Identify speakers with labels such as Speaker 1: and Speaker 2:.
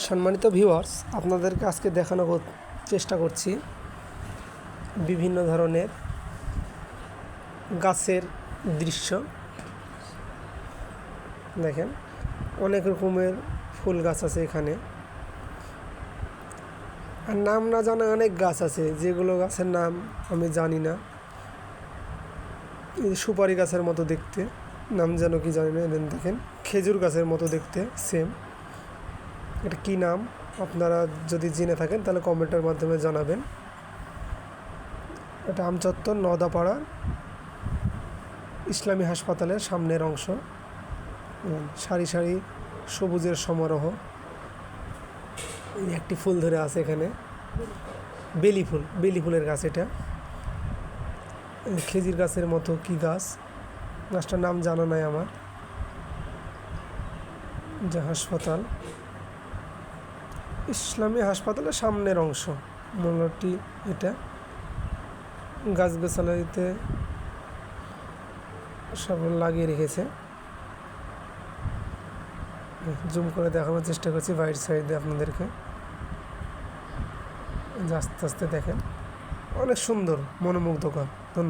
Speaker 1: সম্মানিত ভিউয়ার্স আপনাদেরকে আজকে দেখানো চেষ্টা করছি বিভিন্ন ধরনের গাছের দৃশ্য। দেখেন, অনেক রকমের ফুল গাছ আছে এখানে। আর নাম না জানা অনেক গাছ আছে, যেগুলো গাছের নাম আমি জানি না। সুপারি গাছের মতো দেখতে, নাম যেন কি জানি না, দেখেন, খেজুর গাছের মতো দেখতে সেম এটা কী নাম? আপনারা যদি জেনে থাকেন, তাহলে কমেন্টের মাধ্যমে জানাবেন। এটা আমচত্বর নদাপাড়া ইসলামী হাসপাতালের সামনের অংশ। সারি সারি সবুজের সমারোহ। একটি ফুল ধরে আছে এখানে। বেলি ফুল, বেলি ফুলের গাছ এটা। খেজির গাছের মতো কি গাছ? গাছটার নাম জানা নাই আমার। যে হাসপাতাল। ইসলামী হাসপাতালের সামনের অংশ। মূলটি এটা। গাছ গাছগাছালিতে সব লাগিয়ে রেখেছে। জুম করে দেখানোর চেষ্টা করছি বাইরের সাইডে আপনাদেরকে। আস্তে আস্তে দেখেন। অনেক সুন্দর, মনোমুগ্ধকর।